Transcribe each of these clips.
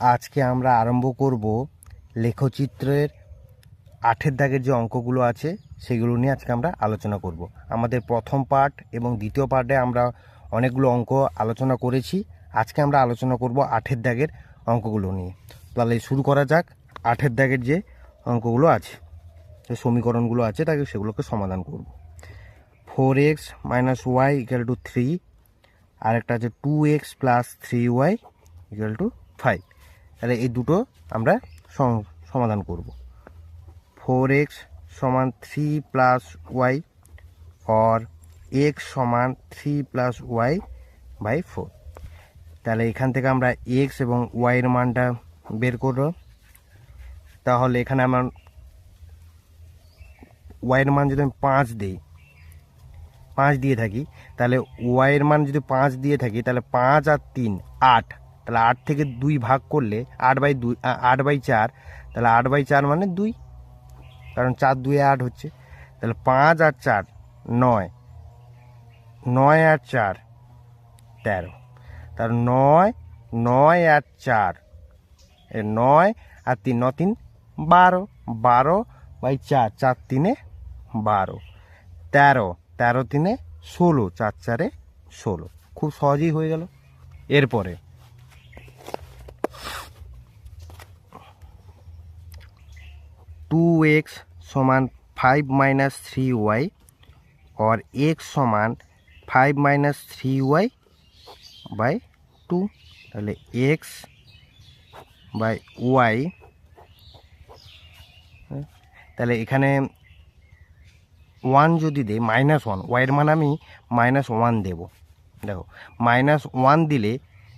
আজকে আমরা আরম্ভ করব লেখচিত্রের আঠের দাগের যে অঙ্কগুলো আছে, সেগুলো নিয়ে আজকে আমরা আলোচনা করব। আমাদের প্রথম পার্ট এবং দ্বিতীয় পার্টে আমরা অনেকগুলো অঙ্ক আলোচনা করেছি। আজকে আমরা আলোচনা করব আঠের দাগের অঙ্কগুলো নিয়ে। তাহলে শুরু করা যাক। আঠের দাগের যে অঙ্কগুলো আছে, যে সমীকরণগুলো আছে, তাকে সেগুলোকে সমাধান করব। Four x minus y equal to three আর একটা আছে two x plus three y equal to five. তাহলে এই দুটো আমরা সমাধান করব। ফোর এক্স সমান three plus y, or x সমান three plus y by four. তাহলে এখান থেকে আমরা এক্স এবং ওয়াইয়ের মানটা বের করব। তাহলে এখানে আমার ওয়াইয়ের মান যদি আমি পাঁচ দিই, পাঁচ দিয়ে থাকি, তাহলে ওয়াইয়ের মান যদি পাঁচ দিয়ে থাকি, তাহলে পাঁচ আর তিন আট। তাহলে আট থেকে দুই ভাগ করলে আট বাই দুই আট বাই চার, তাহলে আট বাই চার মানে দুই। কারণ চার দুয়ে আট হচ্ছে। তাহলে পাঁচ আর চার, নয়। নয় আর চার, তেরো। তার নয় নয় আর চার নয় আর তিন, ন, তিন, বারো। বারো বাই চার চার তিনে বারো। তেরো তেরো তিনে ষোলো, চার চারে ষোলো। খুব সহজেই হয়ে গেল। এরপরে টু এক্স সমান five minus three y or x সমান five minus three y by two তাহলে এক্স বাই ওয়াই তাহলে এখানে ওয়ান যদি দেই মাইনাস ওয়ান ওয়াইয়ের মান আমি মাইনাস ওয়ান দেবো। দেখো মাইনাস ওয়ান দিলে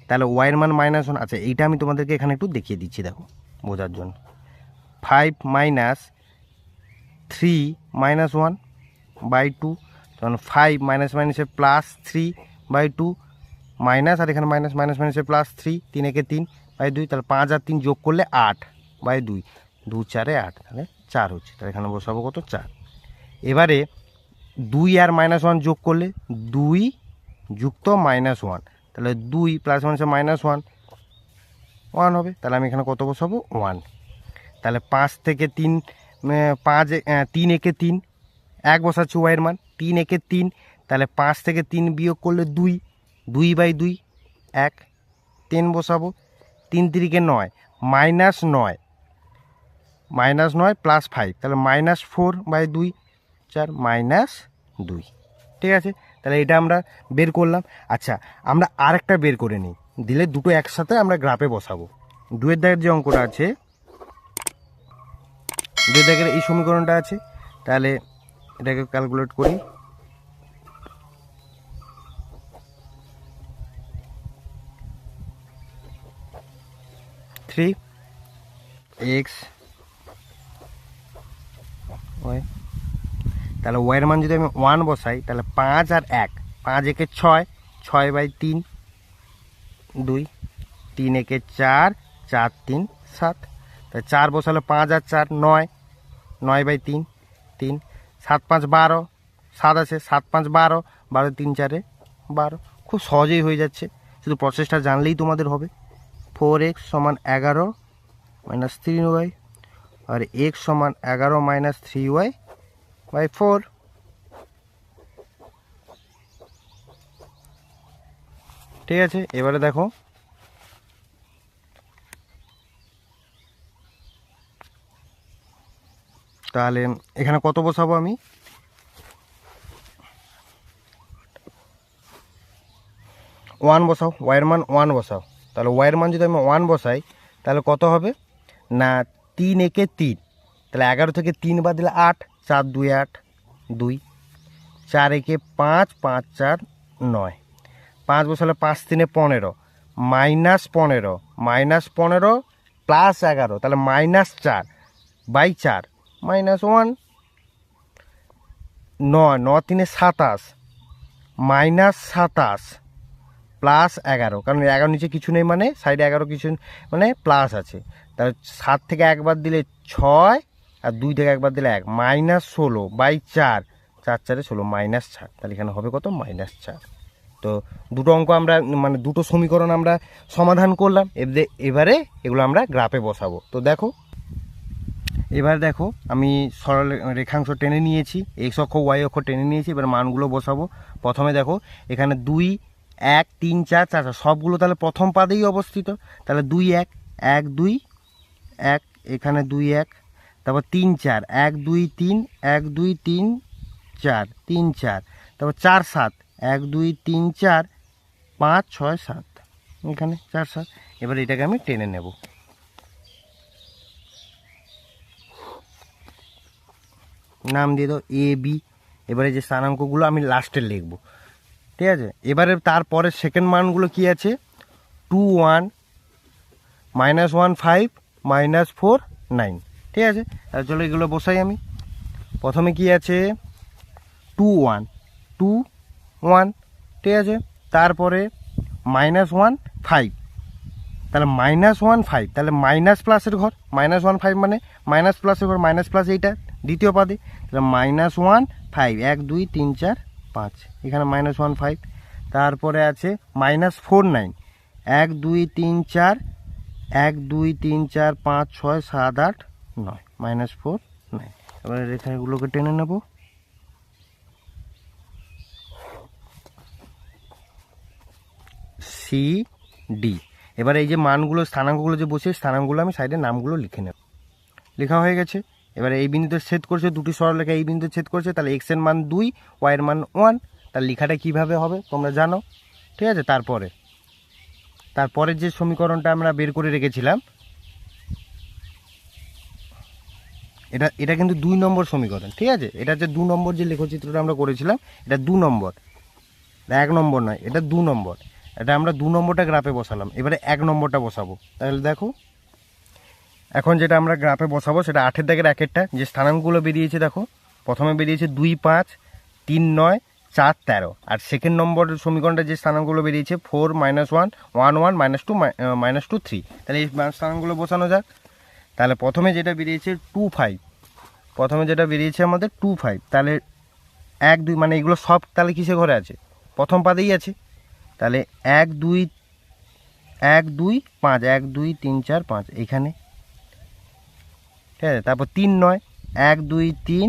তাহলে ওয়াইয়ের মান মাইনাস ওয়ান আচ্ছা এইটা আমি তোমাদেরকে এখানে একটু দেখিয়ে দিচ্ছি, দেখো, বোঝার জন্য। Five minus three minus one by two তখন ফাইভ মাইনাস মাইনাসে plus three by two minus আর এখানে মাইনাস মাইনাস মাইনাসে প্লাস থ্রি তিন একে তিন বাই দুই, তাহলে পাঁচ আর তিন যোগ করলে আট বাই দুই। দু চারে আট, তাহলে চার হচ্ছে। তাহলে এখানে বসাবো কত? চার। এবারে দুই আর মাইনাস ওয়ান যোগ করলে দুই যুক্ত মাইনাস ওয়ান তাহলে দুই প্লাস মাইনাসে মাইনাস ওয়ান ওয়ান হবে। তাহলে আমি এখানে কত বসাবো? ওয়ান তাহলে পাঁচ থেকে তিন পাঁচ তিন একে তিন, এক বসাচ্ছি ওয়াইয়ের মান, তিন একে তিন, তাহলে পাঁচ থেকে তিন বিয়োগ করলে দুই দুই বাই দুই, এক, তিন বসাবো, তিন তিরিকে নয়, মাইনাস নয় মাইনাস নয় প্লাস ফাইভ, তাহলে মাইনাস ফোর বাই দুই, চার, মাইনাস দুই, ঠিক আছে? তাহলে এটা আমরা বের করলাম। আচ্ছা আমরা আরেকটা বের করে নিই, দিলে দুটো একসাথে আমরা গ্রাফে বসাবো। দুয়ের দাগের যে অঙ্কটা আছে দুয়ের দাগের এই সমীকরণটা আছে, তাহলে এটাকে ক্যালকুলেট করি। থ্রি এক্স ওয়াই তাহলে ওয়াইয়ের মান যদি আমি ওয়ান বসাই, তাহলে পাঁচ আর এক, পাঁচ একে ছয় ছয় বাই তিন, দুই, তিন একে চার চার তিন, সাত। তা চার বসালে পাঁচ আর চার নয় নয় বাই তিন তিন। সাত পাঁচ বারো, সাত আছে, সাত পাঁচ বারো বারো তিন চারে বারো। খুব সহজেই হয়ে যাচ্ছে। শুধু প্রসেসটা জানলেই তোমাদের হবে। ফোর এক্স সমান এগারো মাইনাস থ্রি ওয়াই আর এক্স সমান এগারো minus three y by four ঠিক আছে? এবারে দেখো তাহলে এখানে কত বসাবো আমি? ওয়ান বসাও, ওয়াইয়ের মান ওয়ান বসাও। তাহলে ওয়াইয়ের মান যদি আমি ওয়ান বসাই, তাহলে কত হবে? না, তিন একে তিন। তাহলে এগারো থেকে তিন বাদ দিলে আট, চার, দুই, আট, দুই। চার একে পাঁচ পাঁচ, চার, নয়। পাঁচ বসালে পাঁচ তিনে পনেরো। মাইনাস পনেরো মাইনাস পনেরো প্লাস এগারো। তাহলে মাইনাস চার, বাই চার। মাইনাস ওয়ান নয় ন তিনে সাতাশ, মাইনাস সাতাশ, প্লাস এগারো। কারণ এগারো নিচে কিছু নেই মানে সাইডে এগারো কিছু মানে প্লাস আছে। তাহলে সাত থেকে একবার দিলে ছয়, আর দুই থেকে একবার দিলে এক। মাইনাস ষোলো বাই চার চার চারে ষোলো, মাইনাস চার। তাহলে এখানে হবে কত? মাইনাস চার। তো দুটো অঙ্ক আমরা মানে দুটো সমীকরণ আমরা সমাধান করলাম। এবারে এগুলো আমরা গ্রাফে বসাবো। তো দেখো এবার দেখো, আমি সরল রেখাংশ টেনে নিয়েছি, এক্স অক্ষ, ওয়াই অক্ষ টেনে নিয়েছি, এবার মানগুলো বসাবো। প্রথমে দেখো, এখানে দুই, এক, তিন, চার চার সবগুলো তাহলে প্রথম পাদেই অবস্থিত। তাহলে দুই, এক এক, দুই, এক, এখানে দুই, এক, তারপর তিন, চার, এক, দুই, তিন, এক, দুই, তিন, চার তিন, চার, তারপর চার, সাত, এক, দুই, তিন, চার, পাঁচ, ছয়, সাত, এখানে চার, সাত, এবার এটাকে আমি টেনে নেব। নাম দিয়ে দাও এ বি এবারে যে স্থানাঙ্কগুলো আমি লাস্টে লিখব। ঠিক আছে? এবারে তারপরে সেকেন্ড মানগুলো কি আছে? Two one minus one five minus four nine ঠিক আছে? চলো এগুলো বসাই আমি। প্রথমে কি আছে? টু ওয়ান টু ওয়ান ঠিক আছে? তারপরে মাইনাস ওয়ান ফাইভ তাহলে মাইনাস ওয়ান ফাইভ তাহলে মাইনাস প্লাসের ঘর। মাইনাস ওয়ান ফাইভ মানে মাইনাস প্লাসের ঘর মাইনাস প্লাস এইটা। দ্বিতীয় পাদে, তাহলে মাইনাস ওয়ান ফাইভ এক, দুই, তিন, চার, পাঁচ। এখানে মাইনাস ওয়ান ফাইভ তারপরে আছে মাইনাস ফোর নাইন এক, দুই, তিন, চার, এক, দুই, তিন, চার, পাঁচ, ছয়, সাত, আট, নয়। মাইনাস ফোর নাইন এবারে রেখাগুলোকে টেনে নেব। সি ডি এবার এই যে মানগুলো, স্থানাঙ্কগুলো যে বসে, স্থানাঙ্কগুলো আমি সাইডে নামগুলো লিখে নেব। লেখা হয়ে গেছে। এবারে এই বিন্দুতে ছেদ করছে, দুটি সরলরেখা এই বিন্দুতে ছেদ করছে, তাহলে এক্সের মান দুই ওয়াই এর মান ওয়ান তার লেখাটা কীভাবে হবে তোমরা জানো? ঠিক আছে, তারপরে। তারপরের যে সমীকরণটা আমরা বের করে রেখেছিলাম, এটা এটা কিন্তু দুই নম্বর সমীকরণ, ঠিক আছে? এটা যে দু নম্বর যে লেখচিত্রটা আমরা করেছিলাম, এটা দু নম্বর। এক নম্বর নয়, এটা দু নম্বর। এটা আমরা দু নম্বরটা গ্রাফে বসালাম, এবারে এক নম্বরটা বসাবো। তাহলে দেখো এখন যেটা আমরা গ্রাফে বসাবো সেটা আঠের দাগের একেরটা। যে স্থানাঙ্কগুলো বেরিয়েছে দেখো, প্রথমে বেরিয়েছে দুই পাঁচ, তিন নয়, চার তেরো। আর সেকেন্ড নম্বর সমীকরণটা যে স্থানাঙ্কগুলো বেরিয়েছে four minus one one one minus two minus two three তাহলে এই স্থানাঙ্কগুলো বসানো যাক। তাহলে প্রথমে যেটা বেরিয়েছে টু ফাইভ প্রথমে যেটা বেরিয়েছে আমাদের টু ফাইভ তাহলে এক দুই মানে এগুলো সব তাহলে কিসে ঘরে আছে? প্রথম পাদেই আছে। তাহলে এক দুই এক দুই পাঁচ। এক দুই, তিন, চার, পাঁচ। এইখানে ঠিক আছে? তারপর তিন নয়, এক, দুই, তিন,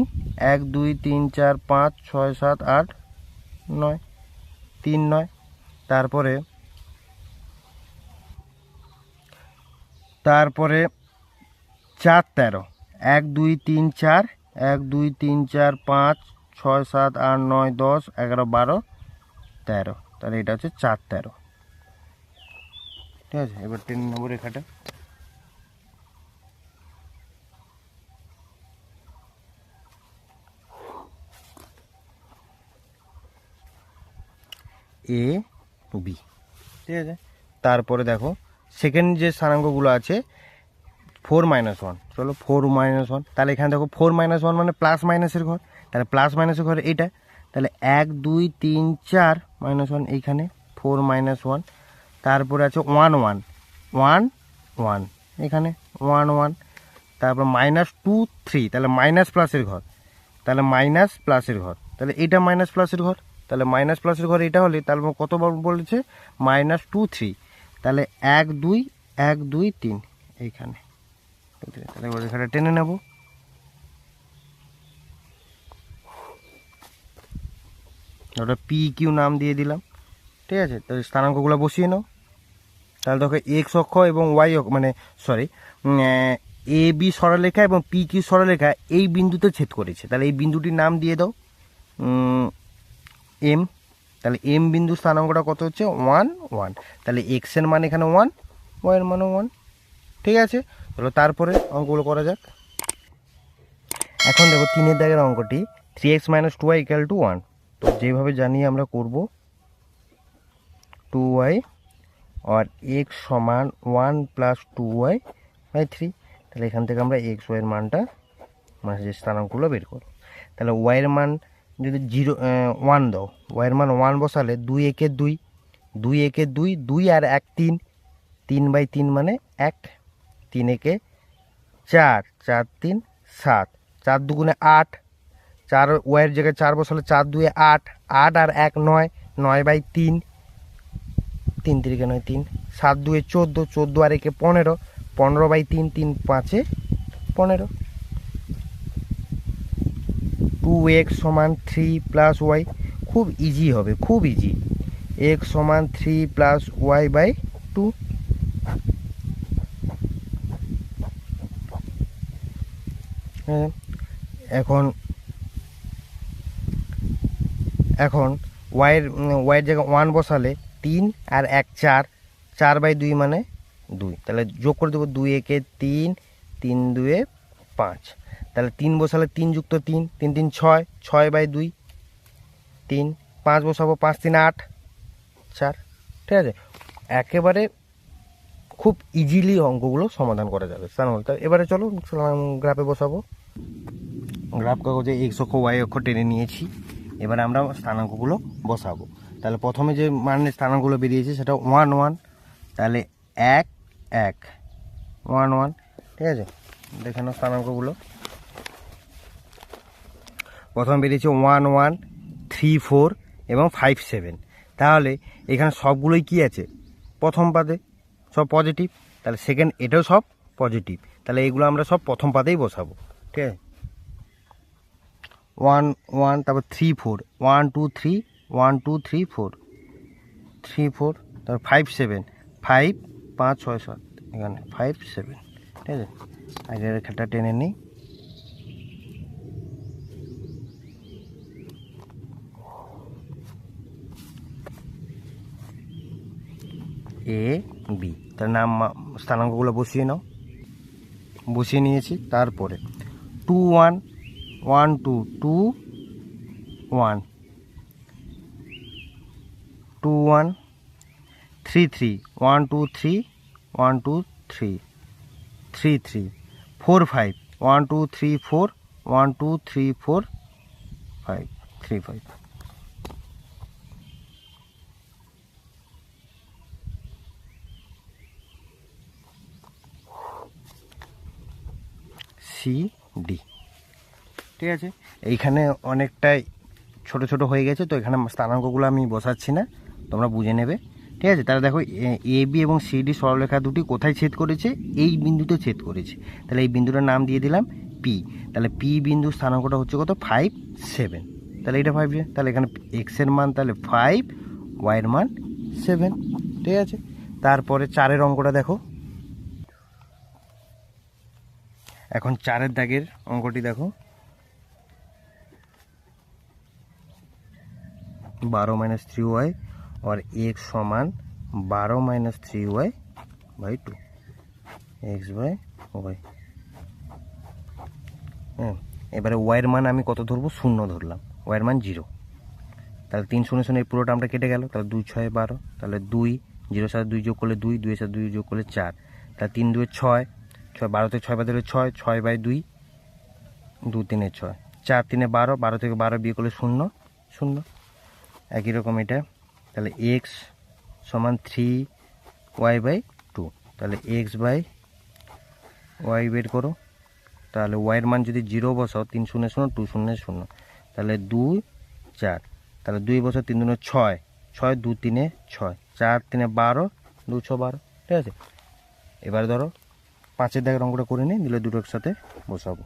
এক, দুই, তিন, চার, পাঁচ, ছয়, সাত, আট, নয়, তিন নয়। তারপরে তারপরে চার তেরো, এক, দুই, তিন, চার, এক, দুই, তিন, চার, পাঁচ, ছয়, সাত, আট, নয়, দশ, এগারো, বারো, তেরো। তাহলে এটা হচ্ছে চার তেরো। ঠিক আছে? এবার তিন নম্বর রেখাটা এ বি ঠিক আছে। তারপরে দেখো সেকেন্ড যে স্থানাঙ্কগুলো আছে ফোর মাইনাস ওয়ান চলো ফোর মাইনাস ওয়ান তাহলে এখানে দেখো ফোর মাইনাস ওয়ান মানে প্লাস মাইনাসের ঘর। তাহলে প্লাস মাইনাসের ঘর এটা তাহলে এক দুই তিন চার মাইনাস ওয়ান এইখানে ফোর মাইনাস ওয়ান তারপরে আছে ওয়ান ওয়ান ওয়ান ওয়ান এখানে ওয়ান ওয়ান তারপর মাইনাস টু থ্রি তাহলে মাইনাস প্লাসের ঘর। তাহলে মাইনাস প্লাসের ঘর। তাহলে এটা মাইনাস প্লাসের ঘর। তাহলে মাইনাস প্লাসের ঘর এটা হলে, তাহলে কতবার বলেছে? মাইনাস টু থ্রি তাহলে এক দুই এক দুই তিন এইখানে। তাহলে এবার এখানে টেনে নেব। ওটা পি কিউ নাম দিয়ে দিলাম। ঠিক আছে? তো স্থানাঙ্কগুলো বসিয়ে নাও। তাহলে দেখো এক্স অক্ষ এবং ওয়াই অক্ষ মানে সরি এ, বি সরলরেখা এবং পি কিউ সরলরেখা এই বিন্দুতে ছেদ করেছে। তাহলে এই বিন্দুটির নাম দিয়ে দাও। এম তাহলে এম বিন্দু স্থানাঙ্কটা কত হচ্ছে? ওয়ান ওয়ান তাহলে এক্সের মান এখানে ওয়ান ওয়াইয়ের মানও ওয়ান ঠিক আছে? চলো তারপরে অঙ্কগুলো করা যাক। এখন দেখো তিনের দাগের অঙ্কটি three x minus two y equal two one তো যেভাবে জানি আমরা করব টু ওয়াই আর এক্স সমান one plus two y by three তাহলে এখান থেকে আমরা এক্স ওয়াইয়ের মানটা মানে যে স্থানাঙ্কগুলো বের করব। তাহলে ওয়াইয়ের মান যদি জিরো ওয়ান দাও। ওয়াইয়ের মান ওয়ান বসালে দুই একে দুই দুই একে দুই দুই আর এক তিন। তিন বাই তিন মানে এক, তিন একে চার চার তিন সাত। চার দুগুণে আট, চার ওয়াইয়ের জায়গায় চার বসালে চার দুয়ে আট আট আর এক নয় নয় বাই তিন। তিন তিরিকে নয়, তিন। সাত দুয়ে চোদ্দ চোদ্দ আর একে পনেরো পনেরো বাই তিন তিন পাঁচে পনেরো। টু এক্স সমান থ্রি প্লাস ওয়াই খুব ইজি হবে, খুব ইজি এক্স সমান three plus y by two এখন এখন ওয়াইয়ের ওয়াইয়ের জায়গায় ওয়ান বসালে তিন আর এক চার চার বাই দুই মানে দুই। তাহলে যোগ করে দেবো দুই একে তিন তিন দুয়ে পাঁচ। তাহলে তিন বসালে তিন যুক্ত তিন তিন তিন, ছয় ছয় বাই দুই, তিন, পাঁচ বসাবো পাঁচ, তিন, আট, চার, ঠিক আছে? একেবারে খুব ইজিলি অঙ্কগুলো সমাধান করা যাবে। স্থানাঙ্ক তা এবারে চলো গ্রাফে বসাবো। গ্রাফ কাগজে এক্স অক্ষ ওয়াই অক্ষ টেনে নিয়েছি। এবারে আমরা স্থানাঙ্কগুলো বসাবো। তাহলে প্রথমে যে মানে স্থানাঙ্কগুলো বেরিয়েছে সেটা ওয়ান ওয়ান তাহলে এক এক ওয়ান ওয়ান ঠিক আছে? দেখে নাও স্থানাঙ্কগুলো। প্রথমে বেরিয়েছে ওয়ান ওয়ান থ্রি ফোর এবং ফাইভ সেভেন। তাহলে এখানে সবগুলোই কি আছে? প্রথম পাদে সব পজিটিভ তাহলে সেকেন্ড এটাও সব পজিটিভ তাহলে এগুলো আমরা সব প্রথম পাদেই বসাবো, ঠিক আছে? ওয়ান ওয়ান, তারপর three four, one two three, one two three four three four, তারপর ফাইভ সেভেন, ফাইভ, পাঁচ, ছয়, সাত, এখানে ফাইভ, সেভেন, ঠিক আছে? আগের রেখাটা টেনে নিই। এ বি তার নাম স্থানাঙ্কগুলো বসিয়ে নাও। বসিয়ে নিয়েছি, তারপরে two one one two two one two one three three one two three one two three three three four five one two three four one two three four five three five C D ঠিক আছে? এইখানে অনেকটাই ছোট ছোট হয়ে গেছে, তো এখানে স্থানাঙ্কগুলো আমি বসাচ্ছি না, তোমরা বুঝে নেবে। ঠিক আছে? তাহলে দেখো, এ বি এবং সি, ডি সরলরেখা দুটি কোথায় ছেদ করেছে? এই বিন্দুতে ছেদ করেছে। তাহলে এই বিন্দুটার নাম দিয়ে দিলাম পি তাহলে পি বিন্দু স্থানাঙ্কটা হচ্ছে কত? ফাইভ সেভেন তাহলে এটা ফাইভ তাহলে এখানে এক্সের মান, তাহলে ফাইভ ওয়াইয়ের মান সেভেন ঠিক আছে? তারপরে চারের অঙ্কটা দেখো। এখন চারের দাগের অঙ্কটি দেখো। বারো মাইনাস থ্রি ওয়াই আর এক্স সমান বারো minus three y by two x by y হ্যাঁ এবারে ওয়াইয়ের মান আমি কত ধরবো? শূন্য ধরলাম। ওয়াইয়ের মান জিরো তাহলে তিন শূন্য শূন্য এই পুরোটা আমরা কেটে গেল। তাহলে দুই ছয় বারো। তাহলে দুই জিরো সাথে দুই যোগ করলে দুই দুইয়ের সাথে দুই যোগ করলে চার। তাহলে তিন দুয়ের ছয় ছয় বারোতে ছয় বাই দিলে ছয় ছয় বাই দুই দু তিনে ছয়। চার তিনে বারো বারো থেকে বারো বিয়ে করলে শূন্য শূন্য। একই রকম এটা। তাহলে এক্স সমান থ্রি ওয়াই বাই টু তাহলে এক্স বাই ওয়াই বের করো। তাহলে ওয়াইয়ের মান যদি জিরো বসাও, তিন শূন্য শূন্য টু শূন্য শূন্য। তাহলে দুই, চার। তাহলে দুই বছর তিন দুনে ছয়। ছয় দু তিনে ছয়। চার তিনে বারো দু ছ বারো। ঠিক আছে? এবার ধরো। পাঁচের দাগের অঙ্কটা করে নিই দিলে দুটো একসাথে বসাবো।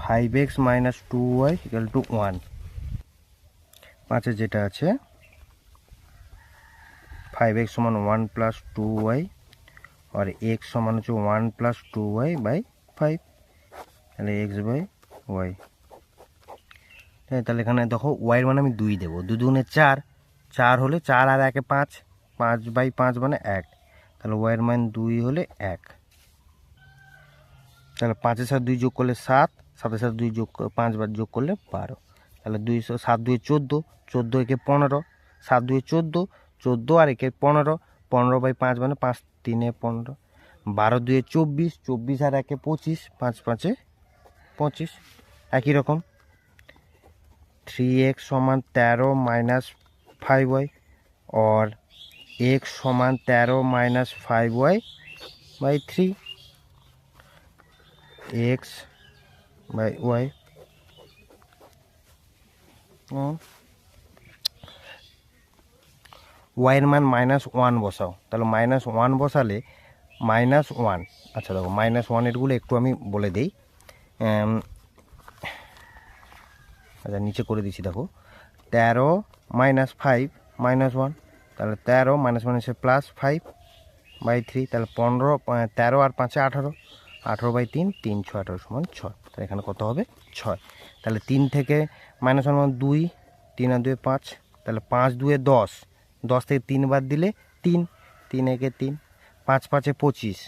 Five x minus two y equal two one পাঁচে যেটা আছে ফাইভ এক্স সমান ওয়ান প্লাস টু ওয়াই আর এক্স সমান হচ্ছে one plus two y by five তাহলে এক্স বাই ওয়াই তাহলে এখানে দেখো ওয়াইয়ের মানে আমি দুই দেবো। দু দুগুণে চার চার হলে চার আর একে পাঁচ পাঁচ বাই পাঁচ মানে এক। তাহলে ওয়াইয়ের মান দুই হলে এক। তাহলে পাঁচের সাথে দুই যোগ করলে সাত, সাতের সাথে দুই যোগ পাঁচবার যোগ করলে বারো। তাহলে দুইশো সাত দুই চোদ্দ চোদ্দ একে পনেরো, সাত দুই চোদ্দ চোদ্দ আর একে পনেরো পনেরো বাই পাঁচ মানে পাঁচ তিনে পনেরো। বারো দুয়ে চব্বিশ চব্বিশ আর একে পঁচিশ, পাঁচ পাঁচে পঁচিশ। একই রকম। থ্রি এক্স সমান তেরো মাইনাস ফাইভ ওয়াই और এক্স সমান তেরো minus five y by three. X by y. ওয়াইয়ের মান মাইনাস ওয়ান বসাও। তাহলে মাইনাস ওয়ান বসালে মাইনাস ওয়ান। আচ্ছা দেখো, মাইনাস ওয়ানেরগুলো একটু আমি বলে দিই। আচ্ছা নিচে করে দিচ্ছি, দেখো। তেরো মাইনাস ফাইভ মাইনাস ওয়ান। তাহলে তেরো মাইনাস মাইনাসে প্লাস ফাইভ বাই থ্রি তাহলে পনেরো তেরো আর পাঁচে আঠারো। আঠারো বাই তিন তিন ছয়, আঠারো সমান ছয়। তাহলে এখানে কত হবে? ছয়। তাহলে তিন থেকে মাইনাস ওয়ান দুই, তিন আর দুয়ে পাঁচ। তাহলে পাঁচ দুয়ে দশ। দশ থেকে তিন বাদ দিলে তিন তিন একে তিন। পাঁচ পাঁচে পঁচিশ।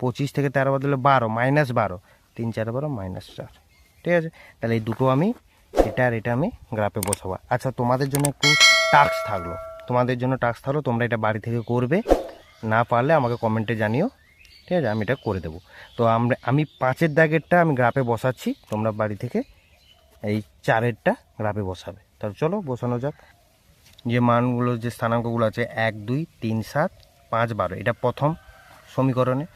পঁচিশ থেকে তেরো বাদ দিলে বারো মাইনাস বারো। তিন চার বারো মাইনাস চার। ঠিক আছে? তাহলে এই দুটো আমি, এটা আর এটা আমি গ্রাফে বসাবো। আচ্ছা তোমাদের জন্য একটু টাস্ক থাকল। তোমাদের জন্য টাস্ক থাকল, তোমরা এটা বাড়ি থেকে করবে। না পারলে আমাকে কমেন্টে জানিও। ঠিক আছে, আমি এটা করে দেবো। তো আমরা, আমি পাঁচের দাগেরটা আমি গ্রাফে বসাচ্ছি। তোমরা বাড়ি থেকে এই চারেরটা গ্রাফে বসাবে। তাহলে চলো, বসানো যাক। যে মানগুলো, যে স্থানাঙ্কগুলো আছে, এক, দুই, তিন, সাত, পাঁচ, বারো। এটা প্রথম সমীকরণে।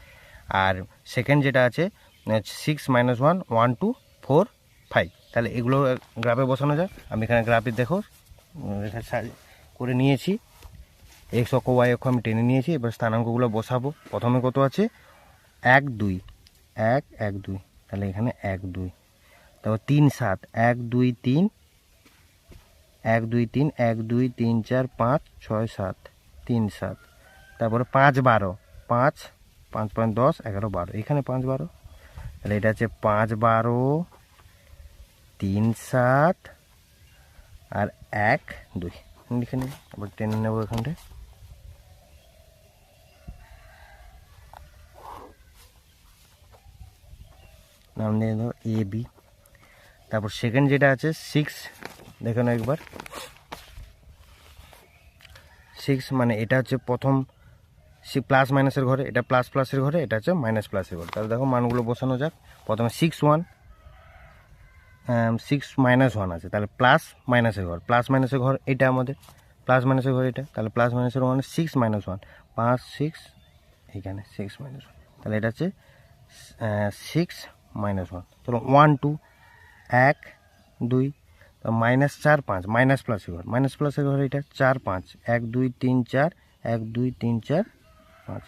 আর সেকেন্ড যেটা আছে six minus one one two four five তাহলে এগুলো গ্রাফে বসানো যাক। আমি এখানে গ্রাফে দেখো করে নিয়েছি। এক্স অক্ষ ওয়াই অক্ষ আমি টেনে নিয়েছি। এবার স্থানাঙ্কগুলো বসাবো। প্রথমে কত আছে? এক, দুই। এক এক, দুই। তাহলে এখানে এক, দুই। তারপর তিন, সাত। এক, দুই, তিন। এক, দুই, তিন। এক, দুই, তিন, চার, পাঁচ, ছয়, সাত। তিন, সাত। তারপরে পাঁচ, বারো। পাঁচ পাঁচ পাঁচ দশ, এগারো, বারো। এখানে পাঁচ, বারো। তাহলে এটা হচ্ছে পাঁচ, বারো, তিন, সাত, আর এক, দুই। লিখে নিই আবার টেনে নেব এখানটায় নাম দিয়ে দেবো এ বি তারপর সেকেন্ড যেটা আছে সিক্স দেখে নাও একবার। সিক্স মানে এটা হচ্ছে প্রথম, সি প্লাস মাইনাসের ঘরে, এটা প্লাস প্লাসের ঘরে, এটা হচ্ছে মাইনাস প্লাসের ঘরে। তাহলে দেখো মানগুলো বসানো যাক। প্রথমে six one six minus one আছে। তাহলে প্লাস মাইনাসের ঘর। প্লাস মাইনাসের ঘর এটা আমাদের। প্লাস মাইনাসের ঘর এটা। তাহলে প্লাস মাইনাসের ওয়ান সিক্স মাইনাস ওয়ান পাঁচ সিক্স এখানে সিক্স মাইনাস ওয়ান তাহলে এটা হচ্ছে সিক্স মাইনাস ওয়ান চলো ওয়ান টু এক, দুই মাইনাস চার, পাঁচ। মাইনাস প্লাসের ঘর। মাইনাস প্লাসের ঘর এটা চার, পাঁচ। এক, দুই, তিন, চার। এক, দুই, তিন, চার, পাঁচ।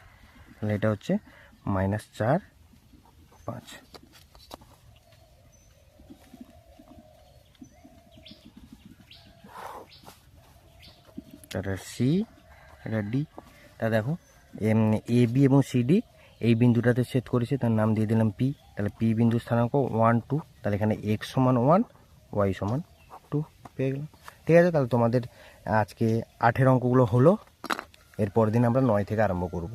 তাহলে এটা হচ্ছে মাইনাস চার, পাঁচ। তারপরে সি এটা ডি তা দেখো এ বি এবং সি ডি এই বিন্দুটাতে ছেদ করেছে, তার নাম দিয়ে দিলাম পি তাহলে পি বিন্দু স্থানাঙ্ক ওয়ান টু তাহলে এখানে এক্স সমান ওয়ান ওয়াই সমান টু পেয়ে গেলাম। ঠিক আছে, তাহলে তোমাদের আজকে আঠের অঙ্কগুলো হলো এরপর দিন আমরা নয় থেকে আরম্ভ করব।